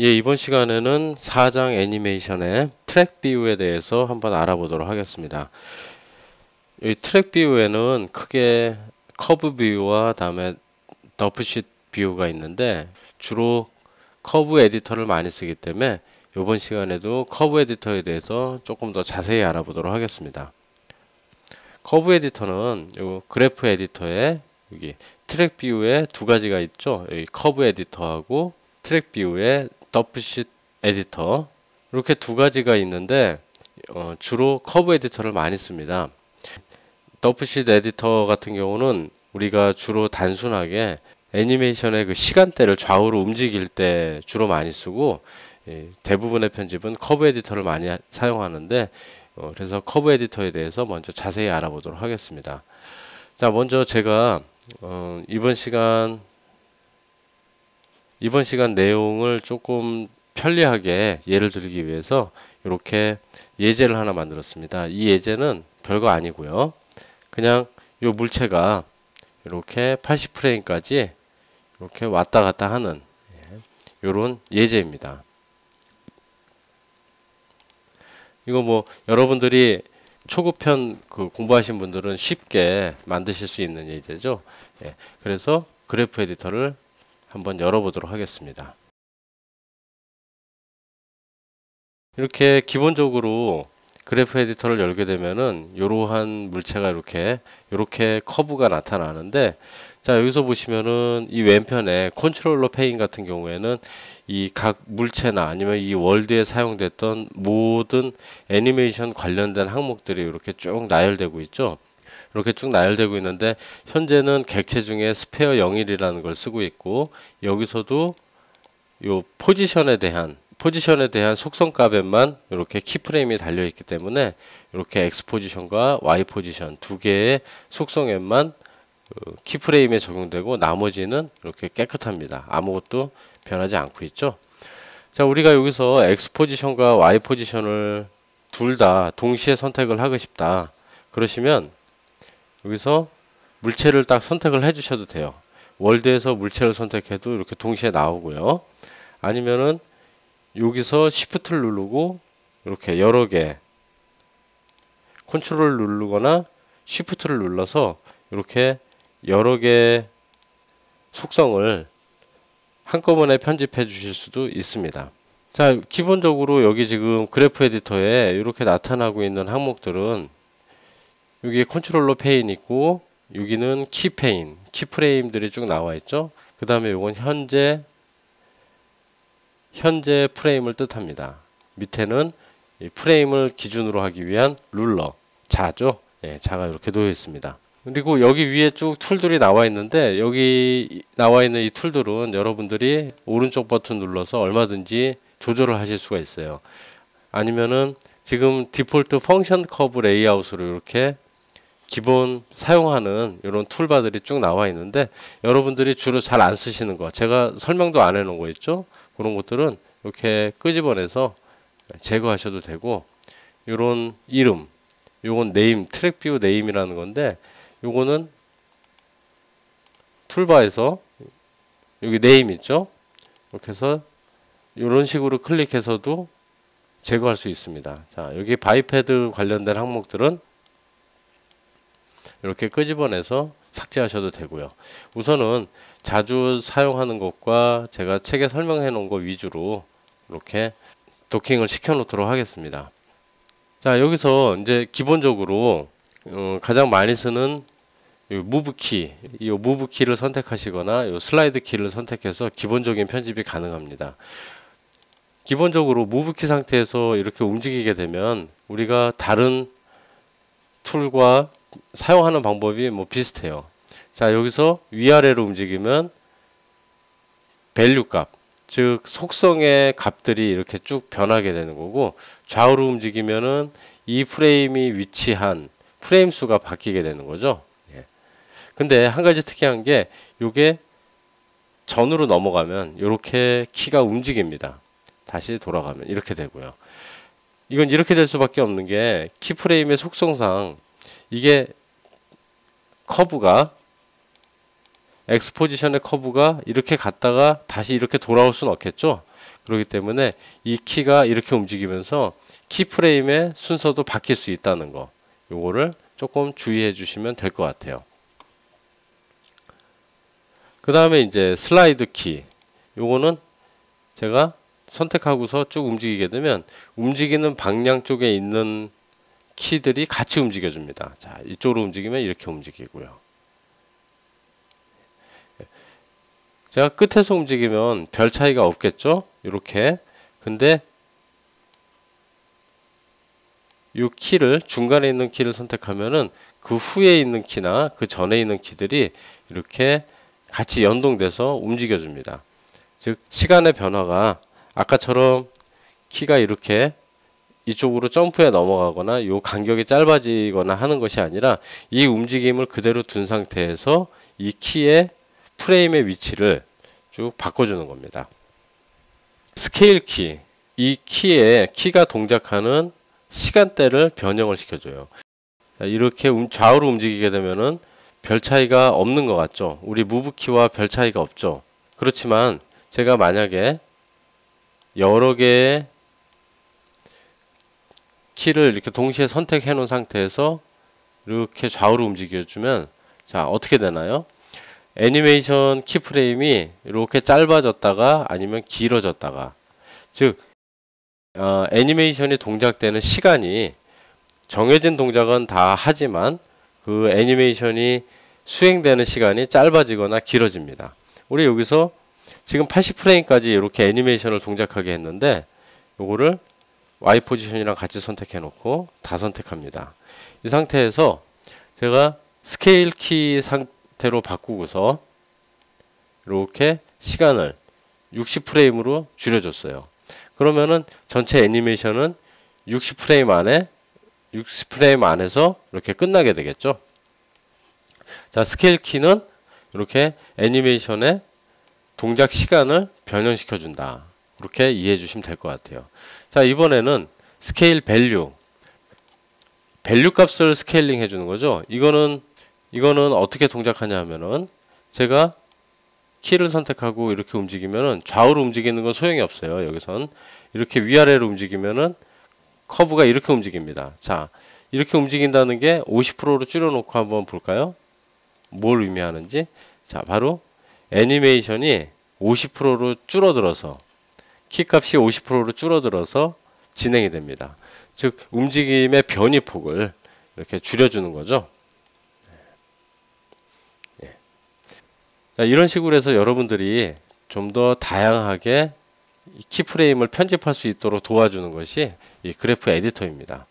예, 이번 시간에는 4장 애니메이션의 트랙 뷰에 대해서 한번 알아보도록 하겠습니다. 이 트랙 뷰에는 크게 커브 뷰와 다음에 더프쉿 뷰가 있는데 주로 커브 에디터를 많이 쓰기 때문에 이번 시간에도 커브 에디터에 대해서 조금 더 자세히 알아보도록 하겠습니다. 커브 에디터는 요 그래프 에디터에 여기 트랙 뷰에 두 가지가 있죠. 여기 커브 에디터하고 트랙 뷰에 더프쉿 에디터 이렇게 두 가지가 있는데 어, 주로 커브 에디터를 많이 씁니다. 더프쉿 에디터 같은 경우는 우리가 주로 단순하게 애니메이션의 그 시간대를 좌우로 움직일 때 주로 많이 쓰고 예, 대부분의 편집은 커브 에디터를 많이 사용하는데 어, 그래서 커브 에디터에 대해서 먼저 자세히 알아보도록 하겠습니다. 자 먼저 제가 어, 이번 시간 이번 시간 내용을 조금 편리하게 예를 들기 위해서 이렇게 예제를 하나 만들었습니다. 이 예제는 별거 아니고요. 그냥 이 물체가 이렇게 80프레임까지 이렇게 왔다 갔다 하는 이런 예, 예제입니다. 이거 뭐 여러분들이 초급편 그 공부하신 분들은 쉽게 만드실 수 있는 예제죠. 예, 그래서 그래프 에디터를 한번 열어보도록 하겠습니다. 이렇게 기본적으로 그래프 에디터를 열게 되면은 이러한 물체가 이렇게 이렇게 커브가 나타나는데 자 여기서 보시면은 이 왼편에 컨트롤러 페인 같은 경우에는 이 각 물체나 아니면 이 월드에 사용됐던 모든 애니메이션 관련된 항목들이 이렇게 쭉 나열되고 있죠. 이렇게 쭉 나열되고 있는데 현재는 객체 중에 스페어 01이라는 걸 쓰고 있고 여기서도 요 포지션에 대한 포지션에 대한 속성 값에만 이렇게 키프레임이 달려 있기 때문에 이렇게 X 포지션과 Y 포지션 두 개의 속성에만 그 키프레임에 적용되고 나머지는 이렇게 깨끗합니다. 아무것도 변하지 않고 있죠. 자, 우리가 여기서 X 포지션과 Y 포지션을 둘 다 동시에 선택을 하고 싶다. 그러시면 여기서 물체를 딱 선택을 해 주셔도 돼요. 월드에서 물체를 선택해도 이렇게 동시에 나오고요. 아니면은 여기서 Shift를 누르고 이렇게 여러 개 컨트롤을 누르거나 Shift를 눌러서 이렇게 여러 개 속성을 한꺼번에 편집해 주실 수도 있습니다. 자, 기본적으로 여기 지금 그래프 에디터에 이렇게 나타나고 있는 항목들은 여기 컨트롤러 페인 있고 여기는 키 페인, 키 프레임들이 쭉 나와 있죠. 그 다음에 이건 현재 현재 프레임을 뜻합니다. 밑에는 프레임을 기준으로 하기 위한 룰러, 자죠. 예, 자가 이렇게 놓여 있습니다. 그리고 여기 위에 쭉 툴들이 나와 있는데 여기 나와 있는 이 툴들은 여러분들이 오른쪽 버튼 눌러서 얼마든지 조절을 하실 수가 있어요. 아니면은 지금 디폴트 펑션 커브 레이아웃으로 이렇게 기본 사용하는 이런 툴바들이 쭉 나와 있는데 여러분들이 주로 잘 안 쓰시는 거. 제가 설명도 안 해놓은 거 있죠? 그런 것들은 이렇게 끄집어내서 제거하셔도 되고 이런 이름 요건 네임 트랙 뷰 네임이라는 건데 요거는 툴바에서 여기 네임 있죠? 이렇게 해서 이런 식으로 클릭해서도 제거할 수 있습니다. 자 여기 바이패드 관련된 항목들은 이렇게 끄집어내서 삭제하셔도 되고요. 우선은 자주 사용하는 것과 제가 책에 설명해 놓은 것 위주로 이렇게 도킹을 시켜 놓도록 하겠습니다. 자 여기서 이제 기본적으로 어, 가장 많이 쓰는 무브 키, 이 무브 키를 선택하시거나 이 슬라이드 키를 선택해서 기본적인 편집이 가능합니다. 기본적으로 무브 키 상태에서 이렇게 움직이게 되면 우리가 다른 툴과 사용하는 방법이 뭐 비슷해요. 자, 여기서 위아래로 움직이면 밸류 값, 즉 속성의 값들이 이렇게 쭉 변하게 되는 거고 좌우로 움직이면은 이 프레임이 위치한 프레임 수가 바뀌게 되는 거죠. 예. 근데 한 가지 특이한 게 이게 전으로 넘어가면 이렇게 키가 움직입니다. 다시 돌아가면 이렇게 되고요. 이건 이렇게 될 수밖에 없는 게 키프레임의 속성상 이게 커브가 엑스포지션의 커브가 이렇게 갔다가 다시 이렇게 돌아올 수는 없겠죠. 그렇기 때문에 이 키가 이렇게 움직이면서 키 프레임의 순서도 바뀔 수 있다는 거. 요거를 조금 주의해 주시면 될 것 같아요. 그 다음에 이제 슬라이드 키. 요거는 제가 선택하고서 쭉 움직이게 되면 움직이는 방향 쪽에 있는 키들이 같이 움직여 줍니다. 자, 이쪽으로 움직이면 이렇게 움직이고요. 제가 끝에서 움직이면 별 차이가 없겠죠? 이렇게. 근데 이 키를 중간에 있는 키를 선택하면은 그 후에 있는 키나 그 전에 있는 키들이 이렇게 같이 연동돼서 움직여 줍니다. 즉 시간의 변화가 아까처럼 키가 이렇게 이쪽으로 점프해 넘어가거나 요 간격이 짧아지거나 하는 것이 아니라 이 움직임을 그대로 둔 상태에서 이 키의 프레임의 위치를 쭉 바꿔주는 겁니다. 스케일 키. 이 키에 키가 동작하는 시간대를 변형을 시켜줘요. 이렇게 좌우로 움직이게 되면은 별 차이가 없는 것 같죠. 우리 무브 키와 별 차이가 없죠. 그렇지만 제가 만약에 여러 개의 키를 이렇게 동시에 선택해 놓은 상태에서 이렇게 좌우로 움직여주면 자 어떻게 되나요? 애니메이션 키프레임이 이렇게 짧아졌다가 아니면 길어졌다가 즉 어, 애니메이션이 동작되는 시간이 정해진 동작은 다 하지만 그 애니메이션이 수행되는 시간이 짧아지거나 길어집니다. 우리 여기서 지금 80프레임까지 이렇게 애니메이션을 동작하게 했는데 요거를 Y 포지션이랑 같이 선택해 놓고 다 선택합니다. 이 상태에서 제가 스케일 키 상태로 바꾸고서 이렇게 시간을 60프레임으로 줄여줬어요. 그러면은 전체 애니메이션은 60프레임 안에 60프레임 안에서 이렇게 끝나게 되겠죠. 자, 스케일 키는 이렇게 애니메이션의 동작 시간을 변형시켜 준다. 그렇게 이해해 주시면 될 것 같아요. 자, 이번에는 스케일 밸류. 밸류 값을 스케일링 해 주는 거죠. 이거는 이거는 어떻게 동작하냐 하면은 제가 키를 선택하고 이렇게 움직이면은 좌우로 움직이는 건 소용이 없어요. 여기선 이렇게 위아래로 움직이면은 커브가 이렇게 움직입니다. 자, 이렇게 움직인다는 게 50%로 줄여놓고 한번 볼까요? 뭘 의미하는지. 자, 바로 애니메이션이 50%로 줄어들어서 키값이 50%로 줄어들어서 진행이 됩니다. 즉 움직임의 변이 폭을 이렇게 줄여주는 거죠. 예. 자, 이런 식으로 해서 여러분들이 좀 더 다양하게 키프레임을 편집할 수 있도록 도와주는 것이 이 그래프 에디터입니다.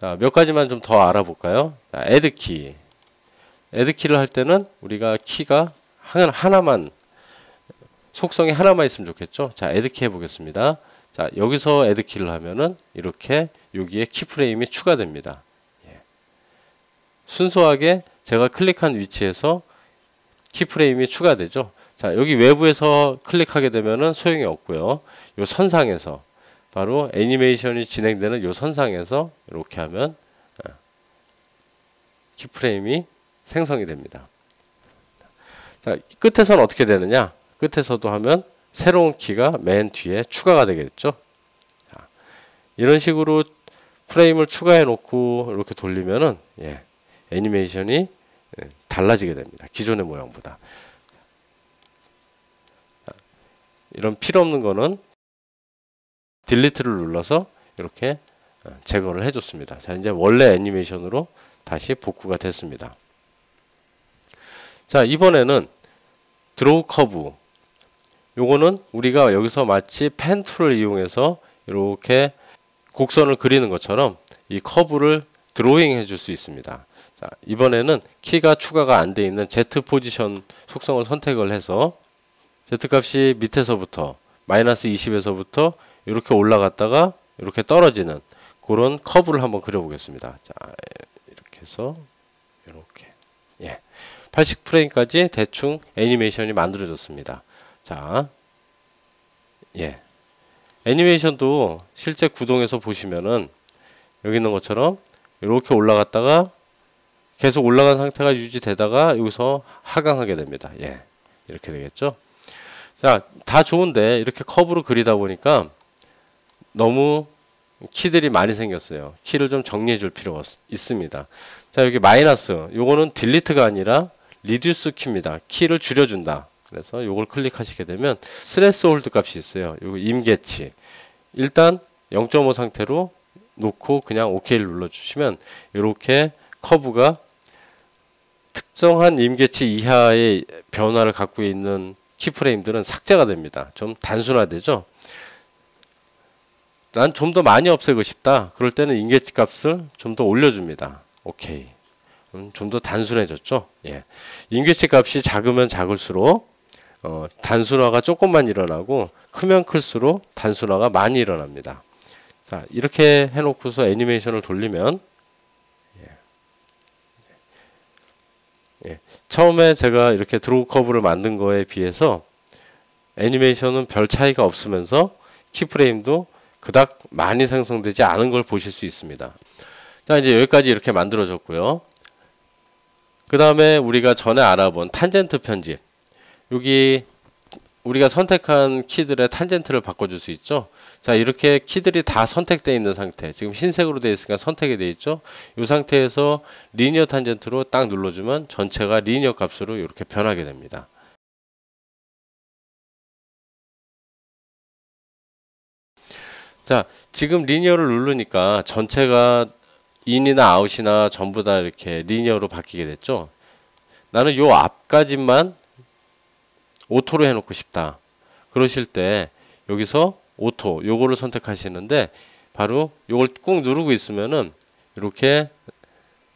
자, 몇 가지만 좀 더 알아볼까요? 자, 애드키. 애드키를 할 때는 우리가 키가 하나만 속성이 하나만 있으면 좋겠죠. 자, 애드키 해보겠습니다. 자, 여기서 애드키를 하면은 이렇게 여기에 키프레임이 추가됩니다. 예. 순수하게 제가 클릭한 위치에서 키프레임이 추가되죠. 자, 여기 외부에서 클릭하게 되면은 소용이 없고요. 요 선상에서 바로 애니메이션이 진행되는 요 선상에서 이렇게 하면 어, 키프레임이 생성이 됩니다. 자, 끝에서는 어떻게 되느냐? 끝에서도 하면 새로운 키가 맨 뒤에 추가가 되겠죠. 자, 이런 식으로 프레임을 추가해 놓고 이렇게 돌리면은 예, 애니메이션이 예, 달라지게 됩니다. 기존의 모양보다. 자, 이런 필요 없는 거는 딜리트를 눌러서 이렇게 어, 제거를 해줬습니다. 자, 이제 원래 애니메이션으로 다시 복구가 됐습니다. 자, 이번에는 드로우 커브 요거는 우리가 여기서 마치 펜 툴을 이용해서 이렇게 곡선을 그리는 것처럼 이 커브를 드로잉 해줄 수 있습니다. 자, 이번에는 키가 추가가 안 돼 있는 Z 포지션 속성을 선택을 해서 Z 값이 밑에서부터 마이너스 20에서부터 이렇게 올라갔다가 이렇게 떨어지는 그런 커브를 한번 그려보겠습니다. 자, 이렇게 해서 이렇게 예, 80 프레임까지 대충 애니메이션이 만들어졌습니다. 자, 예. 애니메이션도 실제 구동에서 보시면은 여기 있는 것처럼 이렇게 올라갔다가 계속 올라간 상태가 유지되다가 여기서 하강하게 됩니다. 예. 이렇게 되겠죠. 자, 다 좋은데 이렇게 커브로 그리다 보니까 너무 키들이 많이 생겼어요. 키를 좀 정리해 줄 필요가 있습니다. 자, 여기 마이너스. 요거는 딜리트가 아니라 리듀스 키입니다. 키를 줄여준다. 그래서 요걸 클릭하시게 되면 스레스 홀드 값이 있어요. 요거 임계치. 일단 0.5 상태로 놓고 그냥 OK를 눌러주시면 이렇게 커브가 특정한 임계치 이하의 변화를 갖고 있는 키프레임들은 삭제가 됩니다. 좀 단순화되죠. 난 좀 더 많이 없애고 싶다. 그럴 때는 임계치 값을 좀 더 올려줍니다. 오케이. 음, 좀더 단순해졌죠. 예. 임계치 값이 작으면 작을수록 어, 단순화가 조금만 일어나고 크면 클수록 단순화가 많이 일어납니다. 자 이렇게 해놓고서 애니메이션을 돌리면 예. 예. 처음에 제가 이렇게 드로우 커브를 만든 거에 비해서 애니메이션은 별 차이가 없으면서 키프레임도 그닥 많이 생성되지 않은 걸 보실 수 있습니다. 자 이제 여기까지 이렇게 만들어졌고요. 그 다음에 우리가 전에 알아본 탄젠트 편집 여기 우리가 선택한 키들의 탄젠트를 바꿔줄 수 있죠. 자 이렇게 키들이 다 선택되어 있는 상태 지금 흰색으로 되어 있으니까 선택이 되어 있죠. 이 상태에서 리니어 탄젠트로 딱 눌러주면 전체가 리니어 값으로 이렇게 변하게 됩니다. 자 지금 리니어를 누르니까 전체가 인이나 아웃이나 전부 다 이렇게 리니어로 바뀌게 됐죠. 나는 요 앞까지만 오토로 해놓고 싶다. 그러실 때 여기서 오토 요거를 선택하시는데 바로 요걸 꾹 누르고 있으면은 이렇게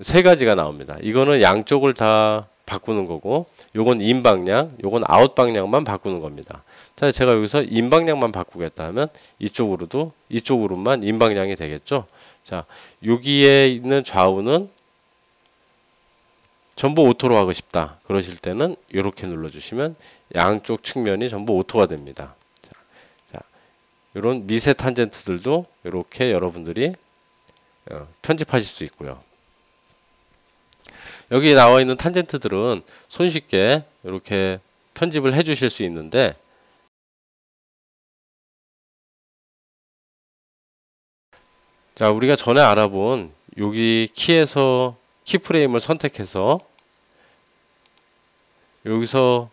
세 가지가 나옵니다. 이거는 양쪽을 다 바꾸는 거고 요건 인 방향, 요건 아웃 방향만 바꾸는 겁니다. 자, 제가 여기서 인 방향만 바꾸겠다 하면 이쪽으로도 이쪽으로만 인 방향이 되겠죠. 자, 여기에 있는 좌우는 전부 오토로 하고 싶다. 그러실 때는 이렇게 눌러주시면 양쪽 측면이 전부 오토가 됩니다. 자, 이런 미세 탄젠트들도 이렇게 여러분들이 어, 편집하실 수 있고요. 여기 나와 있는 탄젠트들은 손쉽게 이렇게 편집을 해 주실 수 있는데 자 우리가 전에 알아본 여기 키에서 키프레임을 선택해서 여기서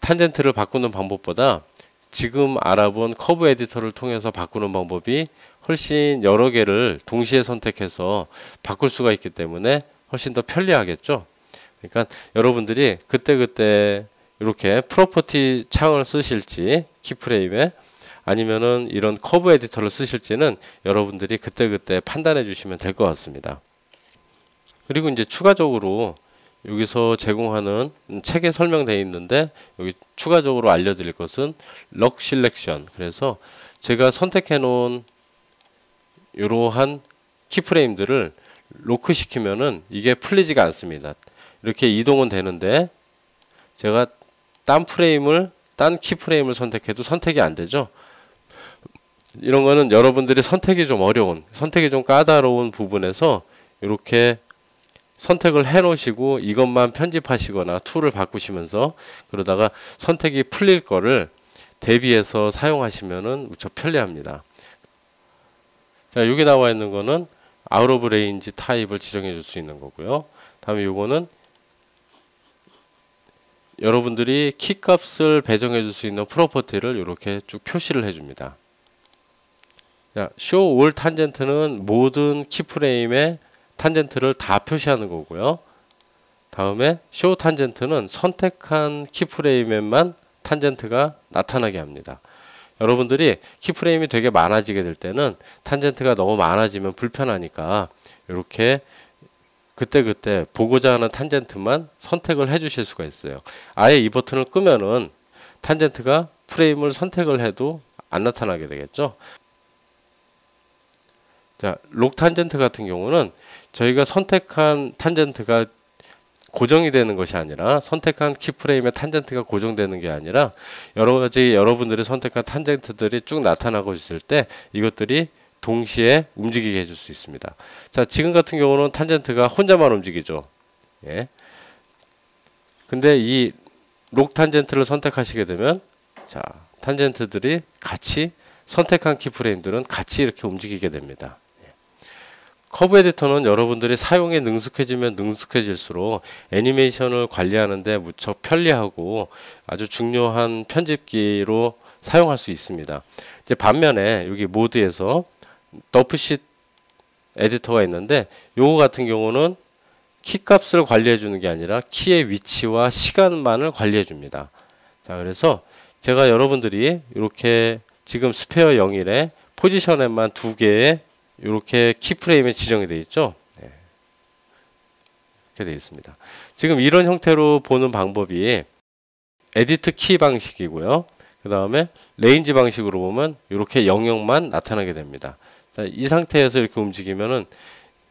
탄젠트를 바꾸는 방법보다 지금 알아본 커브 에디터를 통해서 바꾸는 방법이 훨씬 여러 개를 동시에 선택해서 바꿀 수가 있기 때문에 훨씬 더 편리하겠죠. 그러니까 여러분들이 그때그때 이렇게 프로퍼티 창을 쓰실지 키프레임에 아니면은 이런 커브 에디터를 쓰실지는 여러분들이 그때그때 판단해 주시면 될 것 같습니다. 그리고 이제 추가적으로 여기서 제공하는 책에 설명되어 있는데 여기 추가적으로 알려드릴 것은 럭 실렉션 그래서 제가 선택해 놓은 이러한 키프레임들을 로크 시키면은 이게 풀리지가 않습니다. 이렇게 이동은 되는데 제가 딴 프레임을 딴 키프레임을 선택해도 선택이 안 되죠. 이런 거는 여러분들이 선택이 좀 어려운 선택이 좀 까다로운 부분에서 이렇게 선택을 해 놓으시고 이것만 편집하시거나 툴을 바꾸시면서 그러다가 선택이 풀릴 거를 대비해서 사용하시면은 무척 편리합니다. 자, 여기 나와 있는 거는 아웃 오브 레인지 타입을 지정해 줄 수 있는 거고요. 다음에 요거는 여러분들이 키 값을 배정해 줄 수 있는 프로퍼티를 이렇게 쭉 표시를 해 줍니다. 자, show all 탄젠트는 모든 키프레임의 탄젠트를 다 표시하는 거고요. 다음에 쇼 탄젠트는 선택한 키프레임에만 탄젠트가 나타나게 합니다. 여러분들이 키프레임이 되게 많아지게 될 때는 탄젠트가 너무 많아지면 불편하니까 이렇게 그때그때 보고자 하는 탄젠트만 선택을 해 주실 수가 있어요. 아예 이 버튼을 끄면은 탄젠트가 프레임을 선택을 해도 안 나타나게 되겠죠. 자, 록 탄젠트 같은 경우는 저희가 선택한 탄젠트가 고정이 되는 것이 아니라 선택한 키프레임의 탄젠트가 고정되는 게 아니라 여러 가지 여러분들이 선택한 탄젠트들이 쭉 나타나고 있을 때 이것들이 동시에 움직이게 해줄 수 있습니다. 자, 지금 같은 경우는 탄젠트가 혼자만 움직이죠. 예. 근데 이 록 탄젠트를 선택하시게 되면 자, 탄젠트들이 같이 선택한 키프레임들은 같이 이렇게 움직이게 됩니다. 커브 에디터는 여러분들이 사용에 능숙해지면 능숙해질수록 애니메이션을 관리하는데 무척 편리하고 아주 중요한 편집기로 사용할 수 있습니다. 이제 반면에 여기 모드에서 더프쉿 에디터가 있는데 요거 같은 경우는 키 값을 관리해 주는 게 아니라 키의 위치와 시간만을 관리해 줍니다. 자, 그래서 제가 여러분들이 이렇게 지금 스페어 01에 포지션에만 두 개의 이렇게 키프레임에 지정이 되어 있죠. 네. 이렇게 되어 있습니다. 지금 이런 형태로 보는 방법이 에디트 키 방식이고요. 그 다음에 레인지 방식으로 보면 이렇게 영역만 나타나게 됩니다. 이 상태에서 이렇게 움직이면은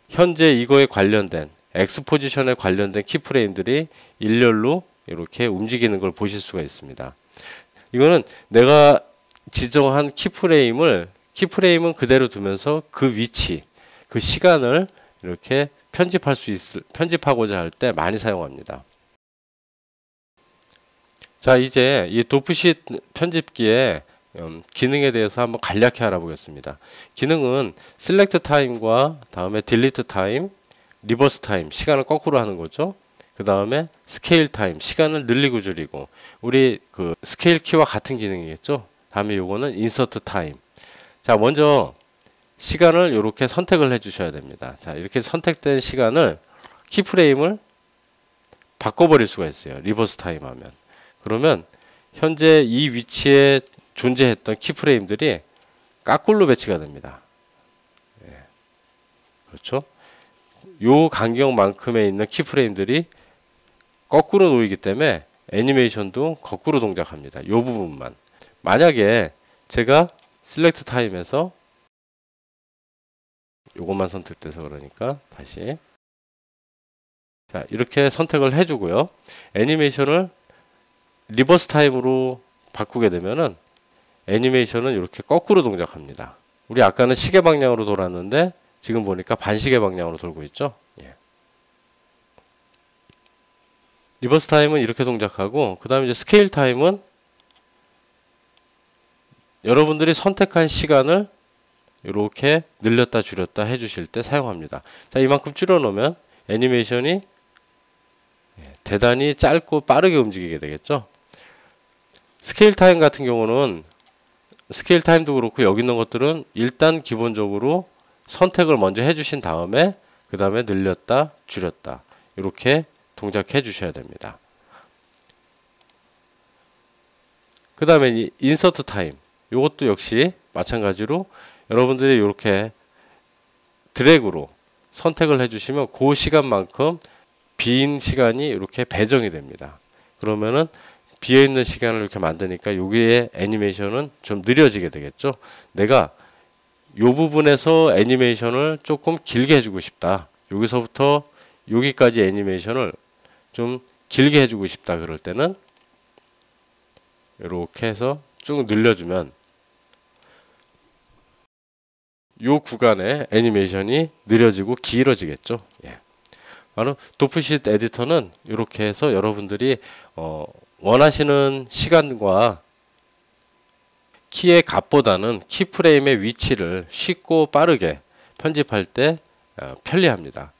현재 이거에 관련된 X 포지션에 관련된 키프레임들이 일렬로 이렇게 움직이는 걸 보실 수가 있습니다. 이거는 내가 지정한 키프레임을 키프레임은 그대로 두면서 그 위치, 그 시간을 이렇게 편집할 수 있을 편집하고자 할 때 많이 사용합니다. 자, 이제 이 도프쉿 편집기의 음, 기능에 대해서 한번 간략히 알아보겠습니다. 기능은 select time과 다음에 delete time, reverse time 시간을 거꾸로 하는 거죠. 그 다음에 scale time 시간을 늘리고 줄이고 우리 그 스케일 키와 같은 기능이겠죠. 다음에 요거는 insert time. 자, 먼저 시간을 이렇게 선택을 해 주셔야 됩니다. 자, 이렇게 선택된 시간을 키프레임을 바꿔버릴 수가 있어요. 리버스 타임 하면. 그러면 현재 이 위치에 존재했던 키프레임들이 까꿀로 배치가 됩니다. 예. 그렇죠? 요 간격만큼에 있는 키프레임들이 거꾸로 놓이기 때문에 애니메이션도 거꾸로 동작합니다. 요 부분만. 만약에 제가 셀렉트 타임에서 요것만 선택돼서 그러니까 다시 자 이렇게 선택을 해주고요. 애니메이션을 리버스 타임으로 바꾸게 되면은 애니메이션은 이렇게 거꾸로 동작합니다. 우리 아까는 시계 방향으로 돌았는데 지금 보니까 반시계 방향으로 돌고 있죠. 예. 리버스 타임은 이렇게 동작하고 그 다음에 이제 스케일 타임은 여러분들이 선택한 시간을 이렇게 늘렸다 줄였다 해주실 때 사용합니다. 자 이만큼 줄여놓으면 애니메이션이 예, 대단히 짧고 빠르게 움직이게 되겠죠. 스케일 타임 같은 경우는 스케일 타임도 그렇고 여기 있는 것들은 일단 기본적으로 선택을 먼저 해주신 다음에 그 다음에 늘렸다 줄였다 이렇게 동작해 주셔야 됩니다. 그 다음에 인서트 타임 이것도 역시 마찬가지로 여러분들이 이렇게 드래그로 선택을 해주시면 그 시간만큼 빈 시간이 이렇게 배정이 됩니다. 그러면은 비어 있는 시간을 이렇게 만드니까 여기에 애니메이션은 좀 느려지게 되겠죠. 내가 요 부분에서 애니메이션을 조금 길게 해주고 싶다. 여기서부터 여기까지 애니메이션을 좀 길게 해주고 싶다. 그럴 때는 이렇게 해서 쭉 늘려주면 요 구간의 애니메이션이 느려지고 길어지겠죠. 예. 바로 도프쉿 에디터는 이렇게 해서 여러분들이 어, 원하시는 시간과 키의 값보다는 키프레임의 위치를 쉽고 빠르게 편집할 때 어, 편리합니다.